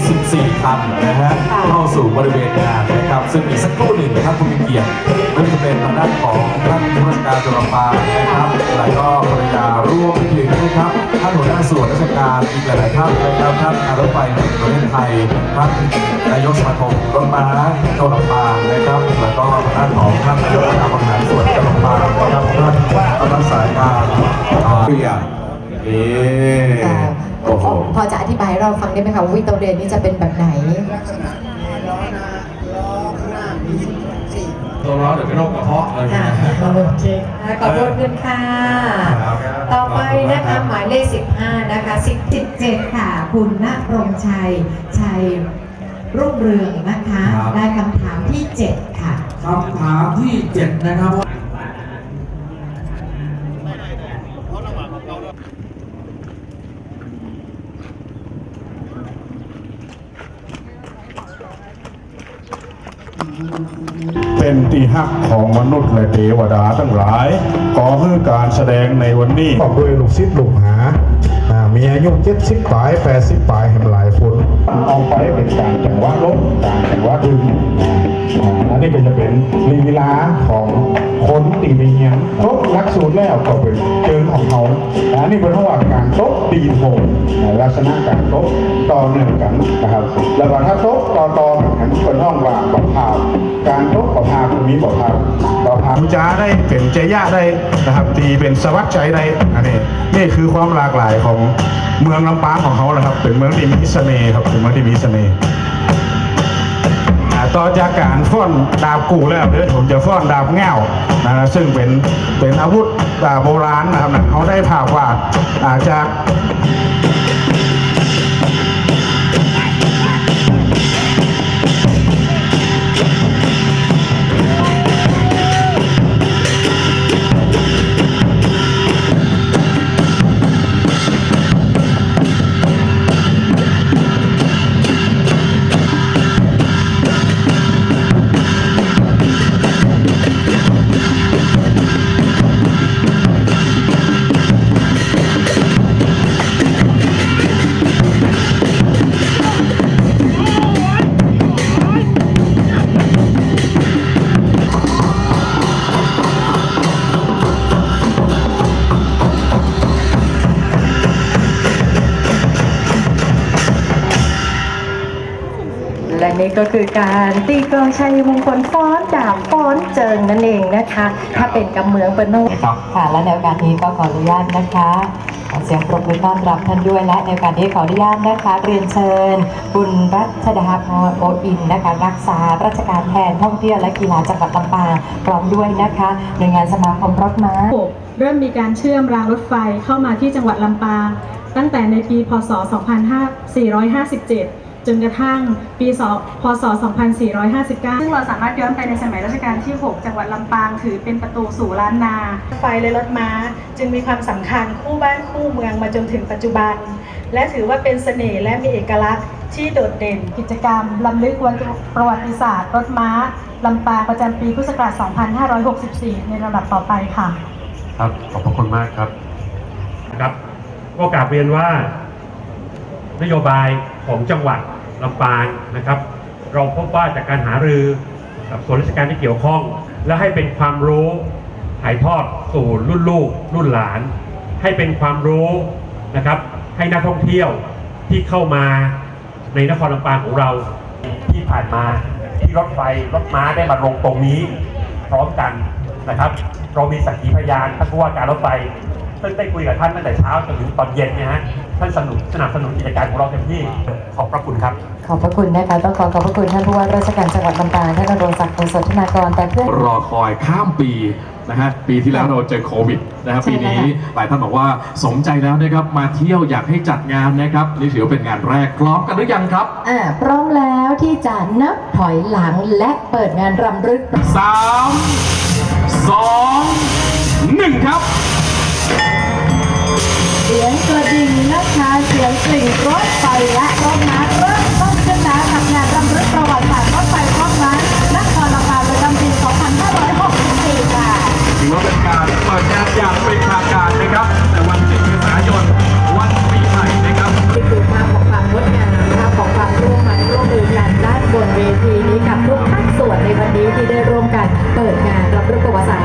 24 คันนะฮะเข้าสู่บริเวณงานนะครับ ซึ่งอีกสักครู่หนึ่งนะครับคุณมีเกียรติไม่ว่าจะเป็นทางด้านของท่านผู้ราชการจังหวัดลำปางนะครับแล้วก็ภรรยาร่วมไปถึงนะครับท่านหัวหน้าส่วนราชการอีกหลายๆท่านนะครับท่านการรถไฟแห่งประเทศไทยท่านนายกสมาคมรถม้าจังหวัดลำปางนะครับ แล้วก็ทางด้านของท่านนายกองค์การบริหารส่วนจังหวัดลำปางนะครับท่านประธานสายการอ่าเรียนนี่ค่ะ โอ้โห พอจะอธิบายให้เราฟังได้ไหมคะว่าวิกตอเรียนนี้จะเป็นแบบไหนตัวร้อนเดี๋ยวเป็นโรคกระเพาะอะไรอย่างค่ะเงี้ย โอเคค่ะขอบคุณค่ะ ครับต่อไปนะคะหมายเลข 15 นะคะ17ค่ะ คุณณรงค์ชัย ชัยรุ่งเรืองนะคะ ครับ ได้คำถามที่ 7 ค่ะ คำถามที่ 7 นะครับ เป็นที่ฮักของมนุษย์และเทวดาทั้งหลาย ขอให้การแสดงในวันนี้ประกอบด้วยลูกศิษย์ลูกหาอ่ามีอายุเจ็ดสิบปลายแปดสิบปลายแห่งหลายคนเอาไปเป็นการจังหวะลบ ตีมีเงี้ยนครบหลักสูตรแล้วก็เป็นเชิงของเขาอันนี้เป็นระหว่างการตบตีโหลักษณะการตบต่อเนื่องกันนะครับแล้วก็ถ้าตบต่อต่อกันเป็นห้องว่างประภาพการตบประภาพมีประภาพประภาพจ้าได้เป็นเจย่าได้นะครับ ตีเป็นสวัสดิ์ใจได้อันนี้นี่คือความหลากหลายของเมืองลำปางของเขาแหละครับเป็นเมืองที่มีเสน่ห์ครับเป็นเมืองที่มีเสน่ห์ ต่อจากการฟ้อนดาบกูแล้วเดี๋ยวผมจะฟ้อนดาบแง่วนะซึ่งเป็นเป็นอาวุธโบราณนะครับเขาได้ภาพวาดอ่าจาก และนี่ก็คือการตีกลองชัยมงคลฟ้อนดาบฟ้อนเจิงนั่นเองนะคะ ถ้าเป็นกำเมืองเป็นโนค่ะและในโอกาสนี้ก็ขออนุญาตนะคะขอเสียงปรบมือต้อนรับท่านด้วยและในโอกาสนี้ขออนุญาตนะคะเรียนเชิญคุณรัชดาพรโออินนะคะรักษาราชการแทนท่องเที่ยวและกีฬาจังหวัดลำปางพร้อมด้วยนะคะหน่วยงานสมาคมรถม้าเริ่มมีการเชื่อมรางรถไฟเข้ามาที่จังหวัดลำปาง ตั้งแต่ในปีพศ2457 จนกระทั่งปีศพศ 2459 ซึ่งเราสามารถย้อนไปในสมัยรัชกาลที่ 6 จังหวัดลำปางถือเป็นประตูสู่ล้านนา ไฟและรถม้า จึงมีความสำคัญคู่บ้านคู่เมืองมาจนถึงปัจจุบัน และถือว่าเป็นเสน่ห์และมีเอกลักษณ์ที่โดดเด่น กิจกรรมลำลึกวันประวัติศาสตร์ รถม้าลำปางประจำปีพุทธศักราช 2564 ในลำดับต่อไปค่ะ ครับ ขอบพระคุณมากครับนะครับก็กราบเรียนว่านโยบาย ของจังหวัดลำปางนะครับ เราพบว่าจากการหารือกับส่วนราชการที่เกี่ยวข้อง และให้เป็นความรู้ถ่ายทอดสู่รุ่นลูกรุ่นหลาน ให้เป็นความรู้นะครับ ให้นักท่องเที่ยวที่เข้ามาในนครลำปางของเราที่ผ่านมาที่รถไฟรถม้าได้มาลงตรงนี้ พร้อมกันนะครับ เรามีสักขีพยานท่านผู้ว่าการรถไฟ ซึ่งได้คุยกับท่านตั้งแต่เช้าจนถึงตอนเย็นเนยฮะท่านสนับสนับสนุนกิจการของเราเต็มที่ขอบพระคุณครับ ขอบพระคุณนะคะต้องขอขอบพระคุณท่านผู้ว่าราชการจังหวัดลำปางท่านนรงศักดิ์โอสถนากรแต่เพื่อนรอคอยข้ามปีนะฮะปีที่แล้วเราเจอโควิดนะครับใช่ปีนี้ค่ะหลายท่านบอกว่าสมใจแล้วนะครับมาเที่ยวอยากให้จัดงานนะครับนี่ถือว่าเป็นงานแรกพร้อมกันหรือยังครับอ่าพร้อมแล้วที่จะนับถอยหลังและเปิดงานรำลึก3 2 1 ครับ นะคะเสียงกลิ่งรถไฟและรถน้ำ